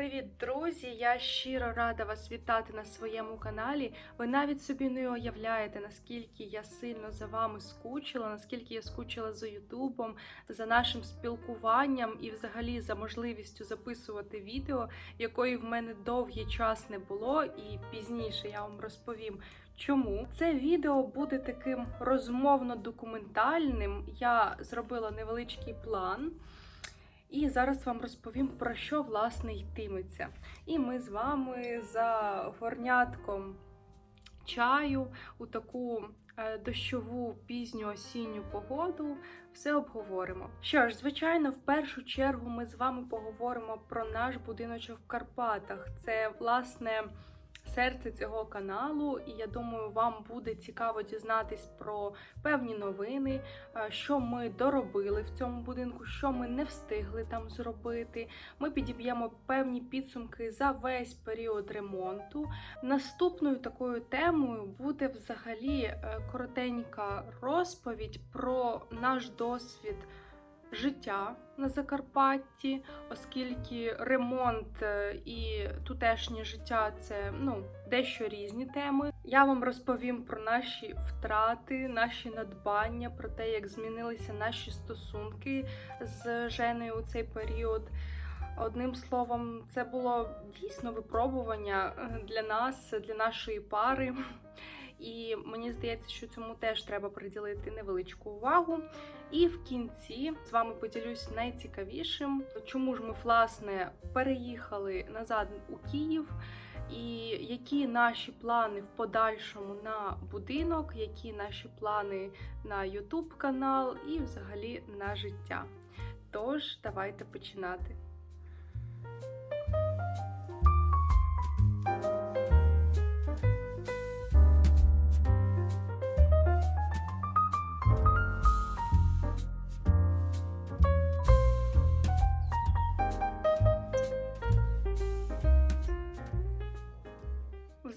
Привіт, друзі! Я щиро рада вас вітати на своєму каналі. Ви навіть собі не уявляєте, наскільки я сильно за вами скучила, наскільки я скучила за Ютубом, за нашим спілкуванням і взагалі за можливістю записувати відео, якої в мене довгий час не було, і пізніше я вам розповім. Чому це відео буде таким розмовно-документальним? Я зробила невеличкий план. І зараз вам розповім про що власне йтиметься. І ми з вами за горнятком чаю у таку е, дощову пізню осінню погоду все обговоримо. Що ж, звичайно, в першу чергу ми з вами поговоримо про наш будиночок в Карпатах. Це власне. Серце цього каналу, і я думаю, вам буде цікаво дізнатись про певні новини, е, що ми доробили в цьому будинку, що ми не встигли там зробити. Ми підіб'ємо певні підсумки за весь період ремонту. Наступною такою темою буде взагалі е, коротенька розповідь про наш досвід. Життя на Закарпатті, оскільки ремонт е, і тутешнє життя це ну дещо різні теми. Я вам розповім про наші втрати, наші надбання, про те, як змінилися наші стосунки з Женою у цей період. Одним словом, це було дійсно випробування е, для нас, для нашої пари. І мені здається, що цьому теж треба приділити невеличку увагу. І в кінці з вами поділюсь найцікавішим, чому ж ми власне переїхали назад у Київ, і які наші плани в подальшому на будинок, які наші плани на YouTube канал і взагалі на життя. Тож, давайте починати.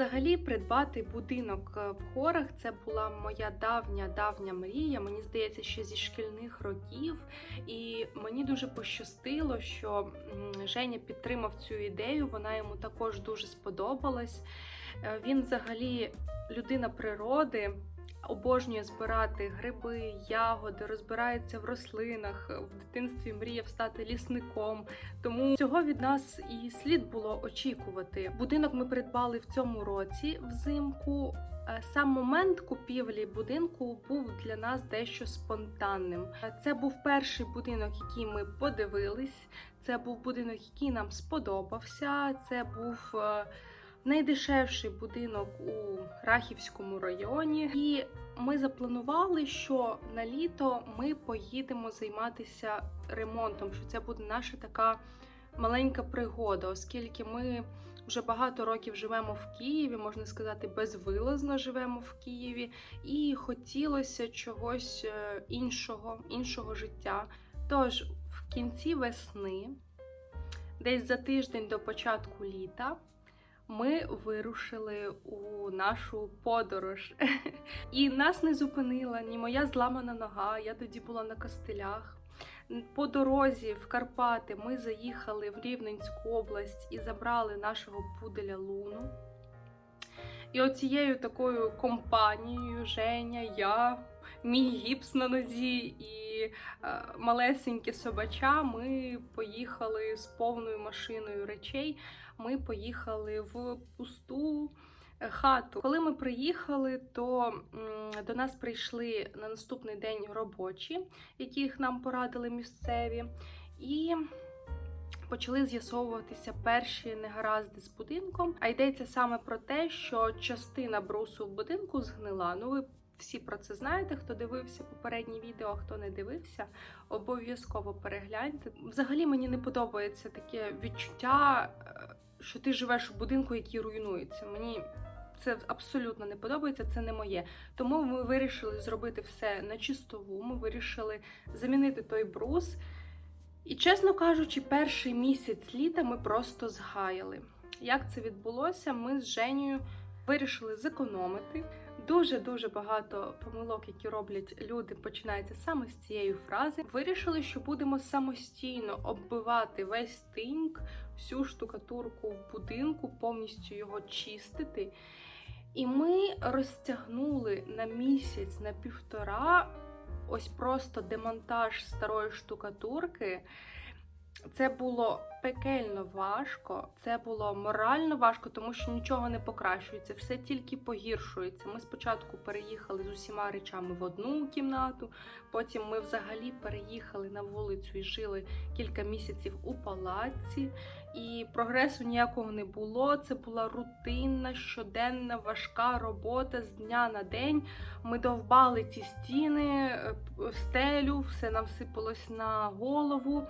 Взагалі, придбати будинок е, в горах це була моя давня давня мрія. Мені здається, ще зі шкільних років. І мені дуже пощастило, що Женя підтримав цю ідею. Вона йому також дуже сподобалась. Е, Він взагалі людина природи. Обожнює збирати гриби, ягоди, розбирається в рослинах. В дитинстві мріяв стати лісником. Тому цього від нас і слід було очікувати. Будинок ми придбали в цьому році взимку. Е, Сам момент купівлі будинку був для нас дещо спонтанним. Е, Це був перший будинок, який ми подивились. Це був будинок, який нам сподобався. Це був е, найдешевший будинок у Рахівському районі. І ми запланували, що на літо ми поїдемо займатися ремонтом. Що це буде наша така маленька пригода, оскільки ми вже багато років живемо в Києві, можна сказати, безвилазно живемо в Києві, і хотілося чогось е, іншого, іншого життя. Тож в кінці весни, десь за тиждень до початку літа. Ми вирушили у нашу подорож, і нас не зупинила ні моя зламана нога. Я тоді була на костелях. По дорозі в Карпати ми заїхали в Рівненську область і забрали нашого пуделя Луну. І оцією такою компанією Женя, я, мій гіпс на нозі і е, малесеньке собача. Ми поїхали з повною машиною речей. Ми поїхали в пусту е, хату. Коли ми приїхали, то до нас прийшли на наступний день робочі, яких нам порадили місцеві. І почали з'ясовуватися перші негаразди з будинком. А йдеться саме про те, що частина брусу в будинку згнила. Ну, ви всі про це знаєте, хто дивився попередні відео, а хто не дивився, обов'язково перегляньте. Взагалі мені не подобається таке відчуття, що ти живеш у будинку, який руйнується. Мені це абсолютно не подобається, це не моє. Тому ми вирішили зробити все на чистову. Ми вирішили замінити той брус. І, чесно кажучи, перший місяць літа ми просто згаяли. Як це відбулося? Ми з Женєю вирішили зекономити. Дуже дуже багато помилок, які роблять люди, починається саме з цієї фрази. Вирішили, що будемо самостійно оббивати весь тиньк, всю штукатурку в будинку, повністю його чистити. І ми розтягнули на місяць, на півтора, ось просто демонтаж старої штукатурки. Це було пекельно важко, це було морально важко, тому що нічого не покращується, все тільки погіршується. Ми спочатку переїхали з усіма речами в одну кімнату, потім ми взагалі переїхали на вулицю і жили кілька місяців у палаці, і прогресу ніякого не було. Це була рутинна, щоденна, важка робота з дня на день. Ми довбали ці стіни, е, стелю, все нам сипалось на голову.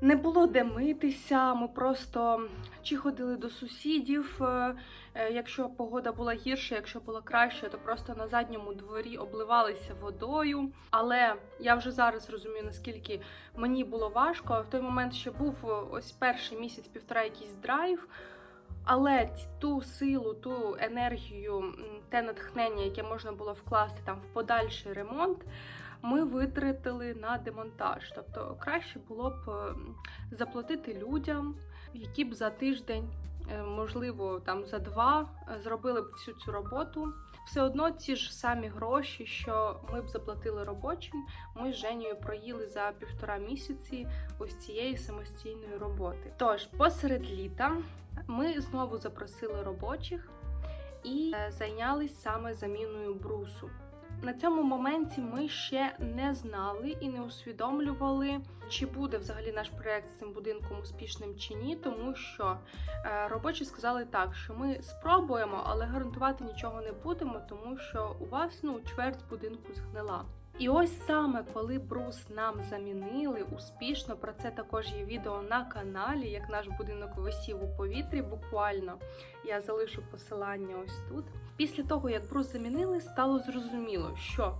Не було де митися, ми просто чи ходили до сусідів. е, е, Якщо погода була гірша, якщо була краще, то просто на задньому дворі обливалися водою. Але я вже зараз розумію, наскільки мені було важко. В той момент ще був е, ось перший місяць-півтора якийсь драйв. Але ту силу, ту енергію, те натхнення, яке можна було вкласти там в подальший ремонт, ми витратили на демонтаж. Тобто краще було б е, заплатити людям, які б за тиждень, е, можливо, там за два е, зробили б всю цю роботу. Все одно ті ж самі гроші, що ми б заплатили робочим, ми з Женєю проїли за півтора місяці ось цієї самостійної роботи. Тож, посеред літа ми знову запросили робочих і е, зайнялись саме заміною брусу. На цьому моменті ми ще не знали і не усвідомлювали, чи буде взагалі наш проект з цим будинком успішним чи ні, тому що е, робочі сказали так, що ми спробуємо, але гарантувати нічого не будемо, тому що у вас ну чверть будинку згнила. І ось саме коли брус нам замінили успішно, про це також є відео на каналі, як наш будинок висів у повітрі. Буквально я залишу посилання ось тут. Після того, як брус замінили, стало зрозуміло, що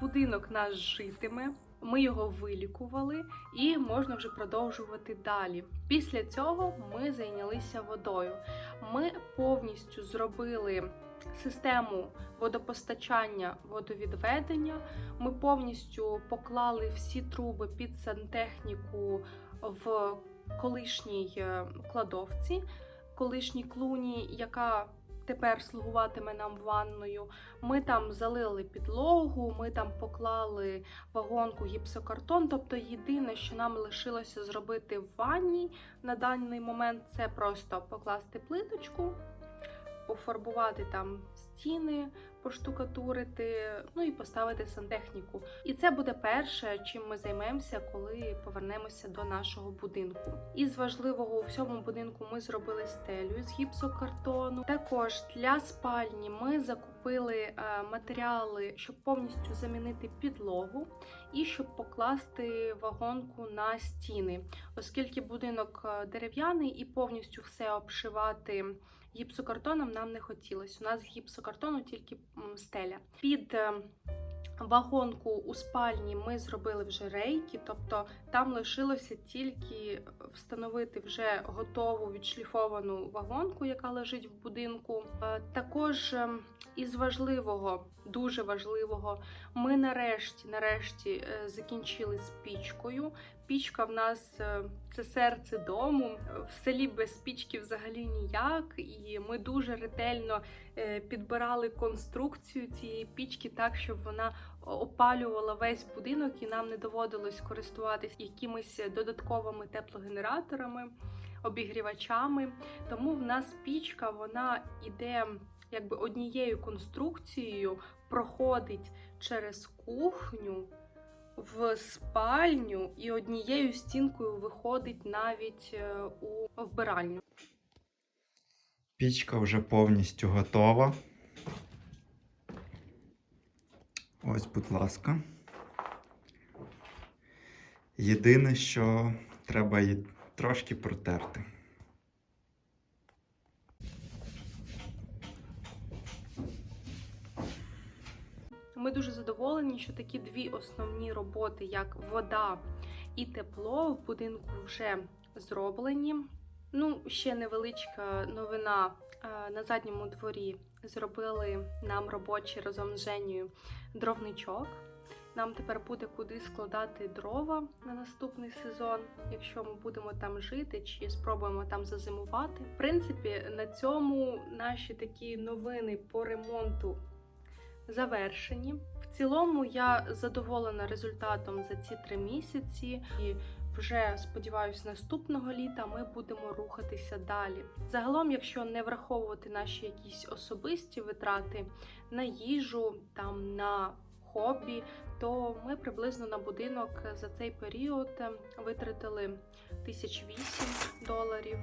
будинок наш житиме. Ми його вилікували і можна вже продовжувати далі. Після цього ми зайнялися водою. Ми повністю зробили систему водопостачання, водовідведення. Ми повністю поклали всі труби під сантехніку в колишній е, кладовці, колишній клуні, яка тепер слугуватиме нам ванною. Ми там залили підлогу, ми там поклали вагонку гіпсокартон. Тобто, єдине, що нам лишилося зробити в ванні на даний момент, це просто покласти плиточку, пофарбувати там стіни, поштукатурити, ну і поставити сантехніку. І це буде перше, чим ми займемося, коли повернемося до нашого будинку. Із важливого у всьому будинку ми зробили стелю з гіпсокартону. Також для спальні ми закупили е, матеріали, щоб повністю замінити підлогу і щоб покласти вагонку на стіни, оскільки будинок е, дерев'яний і повністю все обшивати. Гіпсокартоном нам не хотілося. У нас гіпсокартону тільки стеля. Під е, вагонку у спальні ми зробили вже рейки, тобто там лишилося тільки встановити вже готову відшліфовану вагонку, яка лежить в будинку. Е, Також е, із важливого, дуже важливого, ми нарешті, нарешті е, закінчили з пічкою. Пічка в нас е, це серце дому. В селі без пічки взагалі ніяк. І ми дуже ретельно е, підбирали конструкцію цієї пічки так, щоб вона опалювала весь будинок, і нам не доводилось користуватись якимись додатковими теплогенераторами, обігрівачами. Тому в нас пічка вона іде якби однією конструкцією, проходить через кухню в спальню і однією стінкою виходить навіть е, у вбиральню. Пічка вже повністю готова. Ось, будь ласка. Єдине, що треба її трошки протерти. Ми дуже задоволені, що такі дві основні роботи, як вода і тепло, в будинку вже зроблені. Ну, ще невеличка новина. Е, На задньому дворі зробили нам робочий разом з Женєю дровничок. Нам тепер буде куди складати дрова на наступний сезон, якщо ми будемо там жити чи спробуємо там зазимувати. В принципі, на цьому наші такі новини по ремонту завершені. В цілому я задоволена результатом за ці три місяці і вже сподіваюся, наступного літа ми будемо рухатися далі. Загалом, якщо не враховувати наші якісь особисті витрати на їжу, там на хобі, то ми приблизно на будинок за цей період витратили 1008 доларів.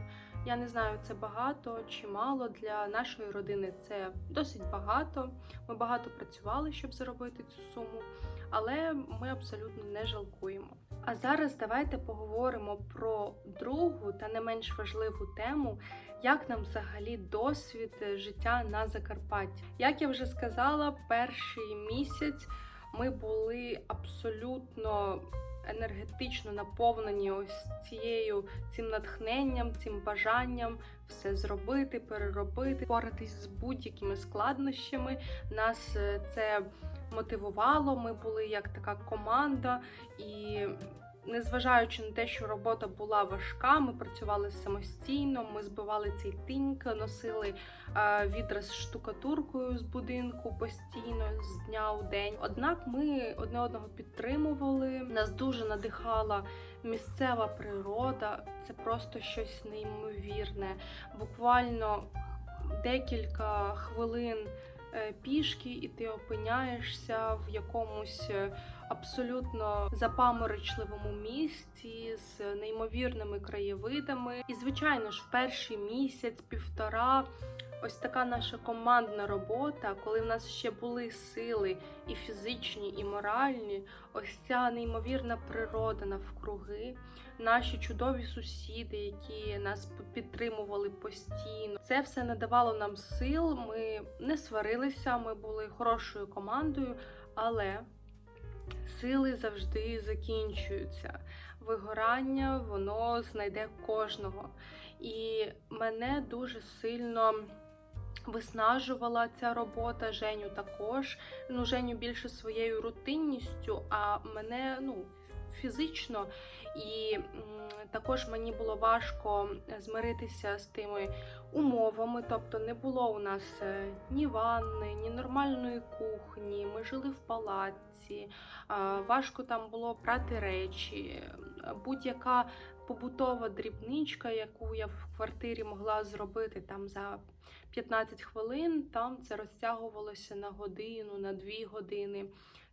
Я не знаю, це багато чи мало для нашої родини. Це досить багато. Ми багато працювали, щоб заробити цю суму, але ми абсолютно не жалкуємо. А зараз давайте поговоримо про другу та не менш важливу тему, як нам взагалі досвід життя на Закарпатті. Як я вже сказала, перший місяць ми були абсолютно енергетично наповнені ось цією цим натхненням, цим бажанням все зробити, переробити, поратись з будь-якими складнощами. Нас е, це мотивувало. Ми були як така команда, і незважаючи на те, що робота була важка, ми працювали самостійно. Ми збивали цей тиньк, носили е, відра з штукатуркою з будинку постійно з дня у день. Однак ми одне одного підтримували. Нас дуже надихала місцева природа. Це просто щось неймовірне. Буквально декілька хвилин е, пішки, і ти опиняєшся в якомусь е, абсолютно запаморочливому місці з неймовірними краєвидами. І, звичайно ж, в перший місяць, півтора. Ось така наша командна робота, коли в нас ще були сили і фізичні, і моральні, ось ця неймовірна природа навкруги, наші чудові сусіди, які нас підтримували постійно. Це все надавало нам сил. Ми не сварилися, ми були хорошою командою, але сили завжди закінчуються. Вигорання воно знайде кожного. І мене дуже сильно виснажувала ця робота, Женю також. Ну, Женю більше своєю рутинністю, а мене ну, фізично. І також мені було важко змиритися з тими умовами. Тобто не було у нас е, ні ванни, ні нормальної кухні. Ми жили в палаці. Важко там було прати речі. Будь-яка побутова дрібничка, яку я в квартирі могла зробити там за 15 хвилин, там це розтягувалося на годину, на дві години.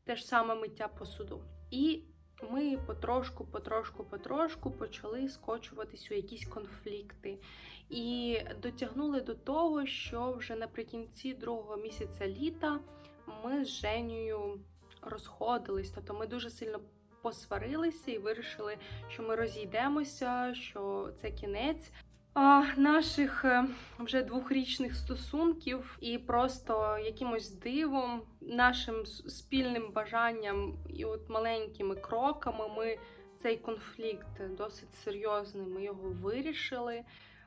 Те ж саме миття посуду. І ми потрошку, потрошку, потрошку почали скочуватись у якісь конфлікти. І дотягнули до того, що вже наприкінці другого місяця літа ми з Женєю розходились. Тобто ми дуже сильно посварилися і вирішили, що ми розійдемося, що це кінець. Наших е, вже двохрічних стосунків, і просто якимось дивом, нашим спільним бажанням і от маленькими кроками ми цей конфлікт досить серйозний. Ми його вирішили.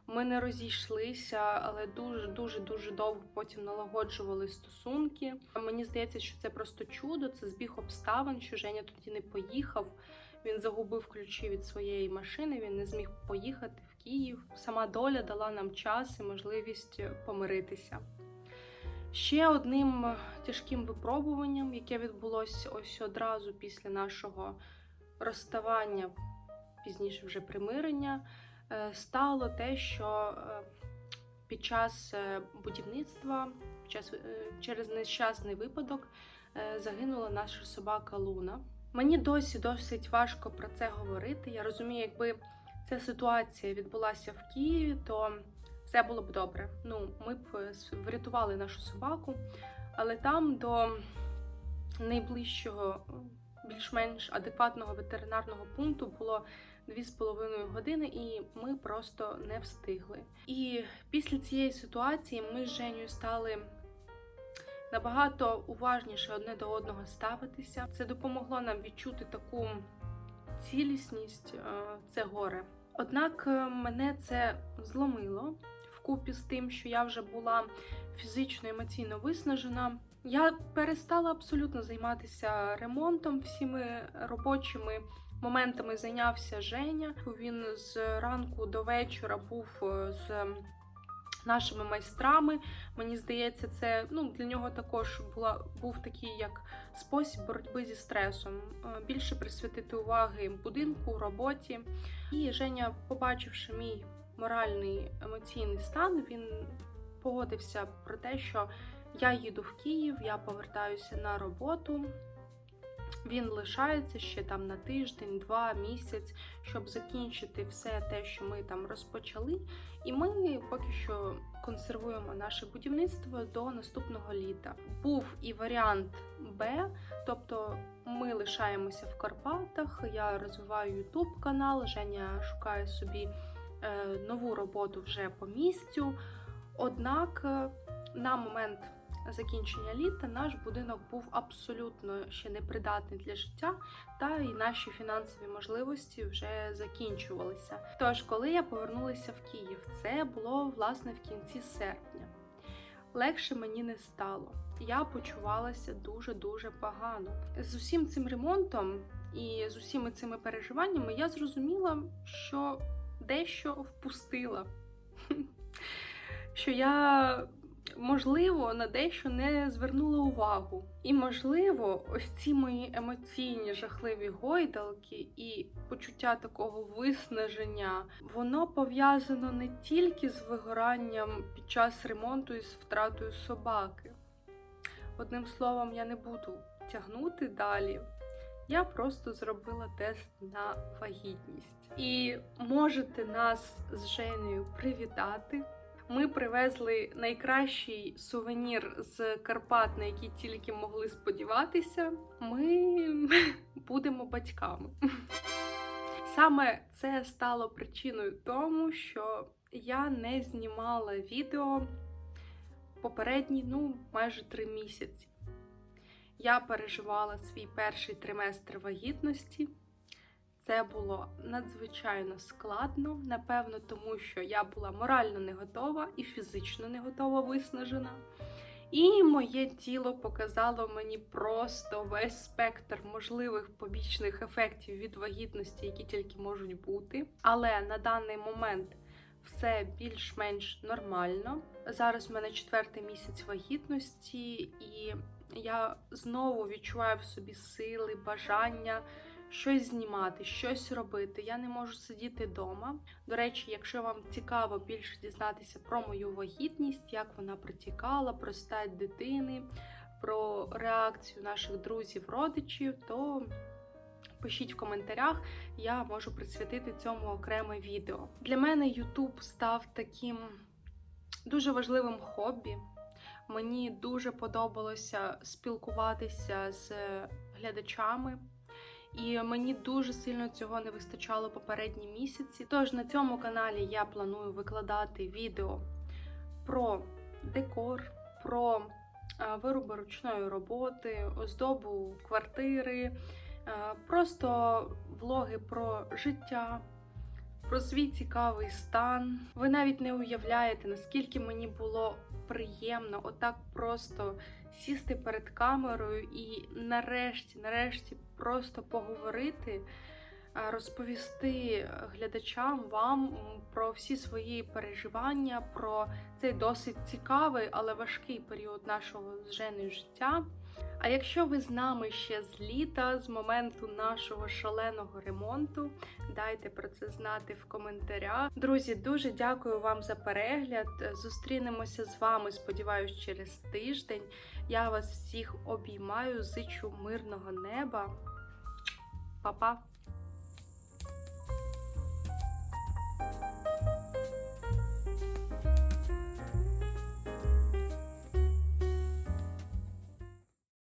Ми не розійшлися, але дуже дуже дуже довго потім налагоджували стосунки. Мені здається, що це просто чудо, це збіг обставин, що Женя тоді не поїхав. Він загубив ключі від своєї машини, він не зміг поїхати Київ. Сама доля дала нам час і можливість помиритися. Ще одним тяжким випробуванням, яке відбулося ось одразу після нашого розставання, пізніше вже примирення, е, стало те, що е, під час е, будівництва, під час, через нещасний випадок, загинула наша собака Луна. Мені досі досить важко про це говорити. Я розумію, якби ця ситуація відбулася в Києві, то все було б добре. Ну, ми б е, врятували нашу собаку, але там до найближчого, більш-менш адекватного ветеринарного пункту було дві з половиною години, і ми просто не встигли. І після цієї ситуації ми з Женєю стали набагато уважніше одне до одного ставитися. Це допомогло нам відчути таку цілісність, е, це горе. Однак е, мене це зломило вкупі з тим, що я вже була фізично емоційно виснажена. Я перестала абсолютно займатися ремонтом, всіми робочими моментами зайнявся Женя. Він з ранку до вечора був е, з нашими майстрами. Мені здається, це ну для нього також була був такий як спосіб боротьби зі стресом. Е, Більше присвятити уваги будинку, роботі. І Женя, побачивши мій моральний емоційний стан, він погодився про те, що я їду в Київ, я повертаюся на роботу. Він лишається ще там на тиждень, два місяць, щоб закінчити все те, що ми там розпочали. І ми поки що консервуємо наше будівництво до наступного літа. Був і варіант Б, тобто ми лишаємося в Карпатах. Я розвиваю YouTube канал. Женя шукає собі е, нову роботу вже по місцю. Однак е, на момент закінчення літа наш будинок був абсолютно ще непридатний для життя, та і наші фінансові можливості вже закінчувалися. Тож, коли я повернулася в Київ, це було власне в кінці серпня. Легше мені не стало. Я почувалася дуже дуже погано. З усім цим ремонтом і з усіми цими переживаннями я зрозуміла, що дещо впустила. Що я можливо, на дещо не звернула увагу. І, можливо, ось ці мої емоційні жахливі гойдалки і почуття такого виснаження, воно пов'язано не тільки з вигоранням під час ремонту і з втратою собаки. Одним словом, я не буду тягнути далі. Я просто зробила тест на вагітність. І можете нас з Женею привітати. Ми привезли найкращий сувенір з Карпат, на який тільки могли сподіватися. Ми будемо батьками. Саме це стало причиною тому, що я не знімала відео попередні, ну, майже три місяці. Я переживала свій перший триместр вагітності. Це було надзвичайно складно, напевно, тому що я була морально не готова і фізично не готова виснажена. І моє тіло показало мені просто весь спектр можливих побічних ефектів від вагітності, які тільки можуть бути. Але на даний момент все більш-менш нормально. Зараз в мене четвертий місяць вагітності, і я знову відчуваю в собі сили, бажання щось знімати, щось робити. Я не можу сидіти вдома. До речі, якщо вам цікаво більше дізнатися про мою вагітність, як вона протікала, про стать дитини, про реакцію наших друзів, родичів, то пишіть в коментарях, я можу присвятити цьому окреме відео. Для мене YouTube став таким дуже важливим хобі. Мені дуже подобалося спілкуватися з глядачами. І мені дуже сильно цього не вистачало попередні місяці. Тож на цьому каналі я планую викладати відео про декор, про е, вироби ручної роботи, оздобу квартири, е, просто влоги про життя, про свій цікавий стан. Ви навіть не уявляєте, наскільки мені було приємно отак просто сісти перед камерою і нарешті, нарешті, просто поговорити, розповісти глядачам вам про всі свої переживання, про цей досить цікавий, але важкий період нашого з Женою життя. А якщо ви з нами ще з літа, з моменту нашого шаленого ремонту, дайте про це знати в коментарях. Друзі, дуже дякую вам за перегляд. Зустрінемося з вами, сподіваюсь, через тиждень. Я вас всіх обіймаю, зичу мирного неба. Па-па! はい。